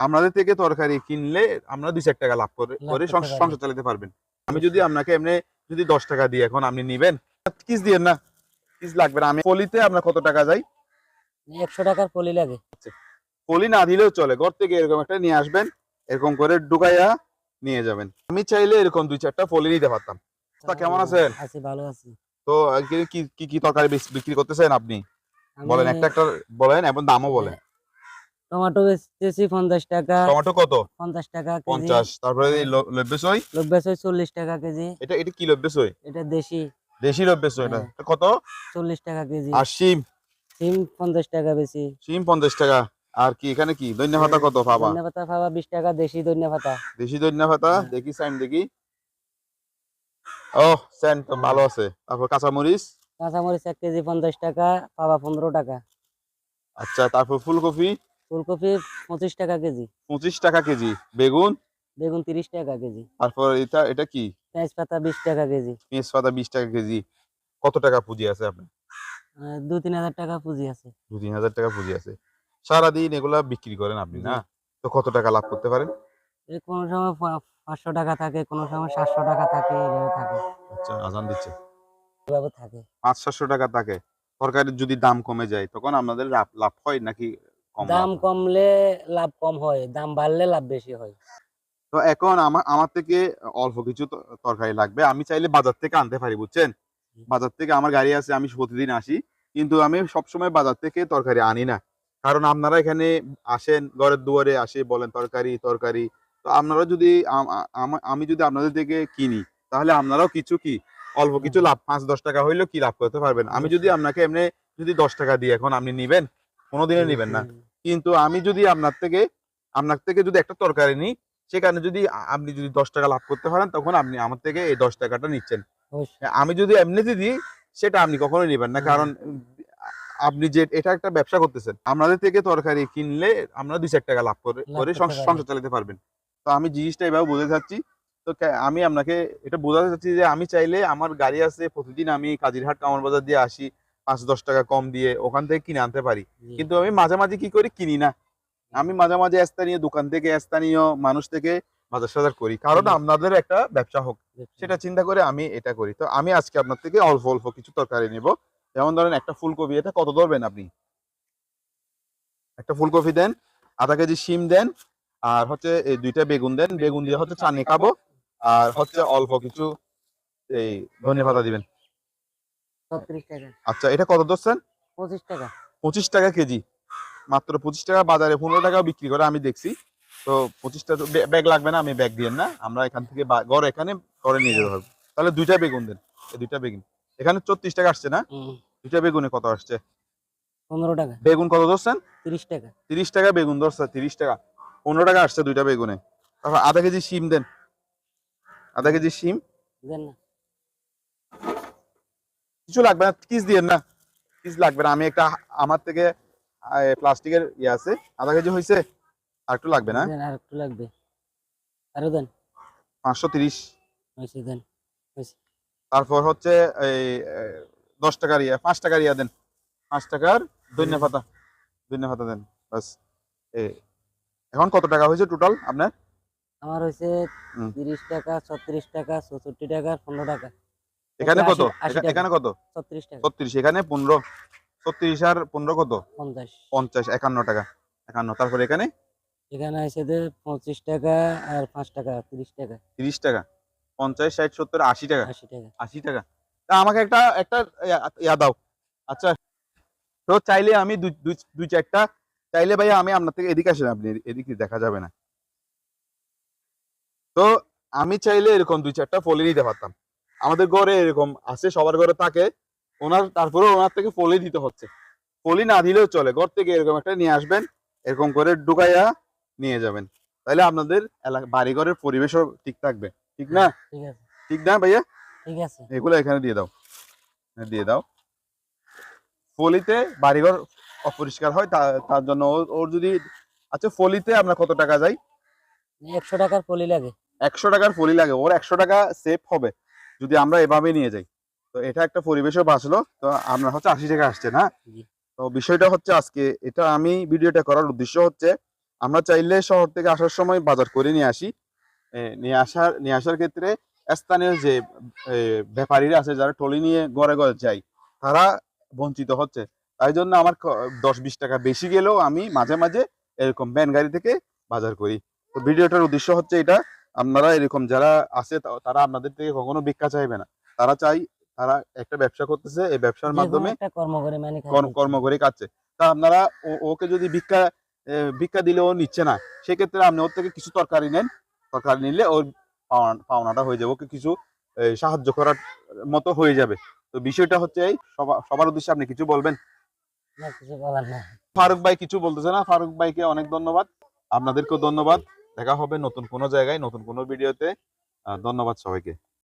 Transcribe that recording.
আমাদের থেকে তরকারি কিনলে আমরা দুই চার টাকা লাভ করে করে সংসার চালাতে পারবেন। আমি যদি আপনাকে এমনি যদি দশ টাকা দিই এখন আপনি নিবেন কিস দিয়ে না। কিস লাগবে না। আমি পলিতে আপনার কত টাকা যাই একশো টাকার পলি লাগে। পলি না দিলেও চলে। ঘর থেকে এরকম একটা নিয়ে আসবেন এরকম করে ঢুকাইয়া নিয়ে যাবেন। আমি চাইলে এরকম দুই চারটা পলি নিতে পারতাম। তা কেমন আছেন? আছি ভালো আছি। তো কি কি কি তরকারি বিক্রি করতেছেন আপনি? বলেন একটা একটা বলেন এবং দামও বলেন। টমেটো বেচতেছি পঞ্চাশ টাকা। টমেটো কত? পঞ্চাশ টাকা পঞ্চাশ। তারপরে এই ল- লব্বে সই লোক বেচে চল্লিশ টাকা কেজি। এটা এটা কি লব্বে সই এটা দেশি। দেশি লব্বে সই এটা। হ্যাঁ। কত? চল্লিশ টাকা কেজি। আর শিম? সিম পঞ্চাশ টাকা বেশি। শিম পঞ্চাশ টাকা। আর কি এখানে কি? দৈন্য ভাতা কত পাবা ধনিয়া পাতা পাবা বিশ টাকা দেশি ধনিয়া পাতা। দেশি দৈন্য ভাতা হ্যাঁ। দেখি সাইন দেখি। ও সেন তো ভালো আছে। তারপর কাঁচামরিচ? কাঁচামরিচ এক কেজি পঞ্চাশ টাকা পাবা পনেরো টাকা। আচ্ছা তারপর ফুলকপি? ফুলকপি পঁচিশ টাকা কেজি। পঁচিশ টাকা কেজি। বেগুন? বেগুন তিরিশ টাকা কেজি। তারপর এটা এটা কি? পেঁয়াজ পাতা বিশ টাকা কেজি। পেঁয়াজ পাতা বিশ টাকা কেজি। কত টাকা পুঁজি আছে আপনার? দু তিন হাজার টাকা পুঁজি আছে। দু তিন হাজার টাকা পুঁজি আছে। সারাদিন এগুলা বিক্রি করেন আপনি না? তো কত টাকা লাভ করতে পারেন? কোনো সময় পাঁচশো টাকা থাকে কোনো সময় সাতশো টাকা থাকে এভাবে থাকে। আচ্ছা আজান দিচ্ছে। এভাবে থাকে। পাঁচ সাতশো টাকা থাকে। সরকারের যদি দাম কমে যায় তখন আপনাদের লাভ হয় নাকি দাম কমলে লাভ কম হয় দাম বাড়লে লাভ বেশি হয়। তো এখন আমার আমার থেকে অল্প কিছু তরকারি লাগবে। আমি চাইলে বাজার থেকে আনতে পারি বুঝছেন? বাজার থেকে আমার গাড়ি আছে আমি প্রতিদিন আসি। কিন্তু আমি সবসময় বাজার থেকে তরকারি আনি না। কারণ আপনারা এখানে আসেন ঘরের দুয়ারে আসে বলেন তরকারি তরকারি। তো আপনারা যদি আম- যদি আপনাদের থেকে কিনি তাহলে আপনারাও কিছু কি? অল্প কিছু লাভ পাঁচ দশ টাকা হইলেও কি লাভ করতে পারবেন? আমি যদি আপনাকে এমনি যদি দশ টাকা দিই এখন আপনি নিবেন? কোনোদিনও নিবেন না। কিন্তু আমি যদি আপনার থেকে আপনার থেকে যদি একটা তরকারি নিই সেখানে যদি আপনি যদি দশ টাকা লাভ করতে পারেন তখন আপনি আমার থেকে এই দশ টাকাটা নিচ্ছেন। আমি যদি এমনিতে দিই সেটা আপনি কখনোই নেবেন না। কারণ আপনি যে এটা একটা ব্যবসা করতেছেন আপনাদের থেকে তরকারি কিনলে আমরা দুই চার টাকা লাভ করে করে সংসার চালাতে পারবেন। তো আমি জিনিসটা এভাবে বোঝাতে চাচ্ছি তো আমি আপনাকে এটা বোঝাতে চাচ্ছি যে আমি চাইলে আমার গাড়ি আছে প্রতিদিন আমি কাজিরহাট কামার বাজার দিয়ে আসি। পাঁচ দশ টাকা কম দিয়ে ওখান থেকে কিনে আনতে পারি। কিন্তু আমি মাঝে মাঝে কি করি? কিনি না। আমি মাঝে মাঝে স্থানীয় দোকান থেকে স্থানীয় মানুষ থেকে বাজার সাজার করি। কারণ আপনাদের একটা ব্যবসা হোক সেটা চিন্তা করে আমি এটা করি। তো আমি আজকে আপনার থেকে অল্প অল্প কিছু তরকারি নেব। যেমন ধরেন একটা ফুলকপি এটা কত ধরবেন আপনি? একটা ফুলকপি দেন আধা কেজি শিম দেন আর হচ্ছে এই দুইটা বেগুন দেন। বেগুন দিয়ে হচ্ছে চানি খাব। আর হচ্ছে অল্প কিছু এই ধনে পাতা দিবেন। আচ্ছা এটা কত ধরছেন? পঁচিশ টাকা। পঁচিশ টাকা কেজি। মাত্র পঁচিশ টাকা বাজারে পনেরো টাকা বিক্রি করে আমি দেখছি। তো পঁচিশটা ব্যাগ লাগবে না আমি ব্যাগ দিয়ে না। আমরা এখান থেকে ঘর এখানে ঘরে নিয়ে যেতে হবে তাহলে দুইটা বেগুন দেন দুইটা বেগুন। এখানে চত্রিশ টাকা আসছে না? দুইটা বেগুনে কত আসছে? পনেরো টাকা। বেগুন কত ধরছেন? তিরিশ টাকা। তিরিশ টাকা বেগুন ধরছে তিরিশ টাকা। পনেরো টাকা আসছে দুইটা বেগুনে। তারপর আধা কেজি শিম দেন। আধা কেজি শিম। দেন না। কিছু লাগবে না কিস দিয়েন না। কিস লাগবে না আমি একটা আমার থেকে প্লাস্টিকের ইয়ে আছে আধা কেজি হয়েছে আর একটু লাগবে না। আর একটু লাগবে। আরও দেন। পাঁচশো তিরিশ। দেন তারপর হচ্ছে এই দশ টাকার ইয়া পাঁচ টাকার ইয়া দেন। পাঁচ টাকার ধন্য পাতা ধন্য পাতা দেন বাস এ এখন কত টাকা হয়েছে টোটাল আপনার? আমার হয়েছে। তিরিশ টাকা ছত্রিশ টাকা চৌষট্টি টাকা পনেরো টাকা। এখানে কত। এখানে কত? ছত্রিশ এখানে পনেরো। ছত্রিশ আর পনেরো কত? পঞ্চাশ। পঞ্চাশ একান্ন টাকা। একান্ন তারপর এখানে? এখানে আছে পঁচিশ টাকা আর পাঁচ টাকা তিরিশ টাকা। তিরিশ টাকা। পঞ্চাশ ষাট সত্তর আশি টাকা। আশি টাকা। আশি টাকা। তা আমাকে একটা একটা ইয়া- দাও। আচ্ছা। তো চাইলে আমি দুই চারটা চাইলে ভাইয়া আমি আপনার থেকে এদিকে আসেন আপনি এদি- এদিকে দেখা যাবে না। তো আমি চাইলে এরকম দুই চারটা ফলি নিতে পারতাম। আমাদের ঘরে এরকম আছে সবার ঘরে থাকে। ওনার তারপরে ওনার থেকে ফলি দিতে হচ্ছে। ফলি না দিলেও চলে। ঘর থেকে এরকম একটা নিয়ে আসবেন এরকম করে ঢুকাইয়া নিয়ে যাবেন। তাহলে আপনাদের এলাকা বাড়ি ঘরের পরিবেশও ঠিক থাকবে। ঠিক না? ঠিক না ভাইয়া? ঠিক আছে। এগুলো এখানে দিয়ে দাও। দিয়ে দাও। ফলিতে বাড়িঘর অপরিষ্কার হয় তার জন্য ওর- যদি আচ্ছা ফলিতে আপনার কত টাকা যায় একশো টাকার পলি লাগে। একশো টাকার ফলি লাগে। ওর একশো টাকা সেভ হবে। যদি আমরা এভাবে নিয়ে যাই। তো এটা একটা পরিবেশও বাঁচলো তো আমরা হচ্ছে আশি টাকা আসছে না? তো বিষয়টা হচ্ছে আজকে এটা আমি ভিডিওটা করার উদ্দেশ্য হচ্ছে আমরা চাইলে শহর থেকে আসার সময় বাজার করে নিয়ে আসি। নিয়ে আসার নিয়ে আসার ক্ষেত্রে স্থানীয় যে ব্যাপারীরা আছে যারা টলি নিয়ে ঘরে ঘরে যায় তারা বঞ্চিত হচ্ছে। তাই জন্য আমার দশ বিশ টাকা বেশি গেলেও আমি মাঝে মাঝে এরকম ভ্যান গাড়ি থেকে বাজার করি। তো ভিডিওটার উদ্দেশ্য হচ্ছে এটা। আপনারা এরকম যারা আছে তারা আপনাদের থেকে কখনো ভিক্ষা চাইবে না। তারা চাই তারা একটা ব্যবসা করতেছে এই ব্যবসার মাধ্যমে কর্ম করে মানে করে খাচ্ছে। তা আপনারা ওকে যদি ভিক্ষা ভিক্ষা দিলে ও নিচ্ছে না সেক্ষেত্রে আপনি ওর থেকে কিছু তরকারি নেন। তরকারি নিলে ওর পাওনা- পাওনাটা হয়ে যাবে ওকে কিছু সাহায্য করার মতো হয়ে যাবে। তো বিষয়টা হচ্ছে এই সবার উদ্দেশ্যে আপনি কিছু বলবেন? ফারুক ভাই কিছু বলতেছে না ফারুক ভাইকে অনেক ধন্যবাদ। আপনাদেরকেও ধন্যবাদ। দেখা হবে নতুন কোনো জায়গায় নতুন কোনো ভিডিওতে। ধন্যবাদ সবাইকে।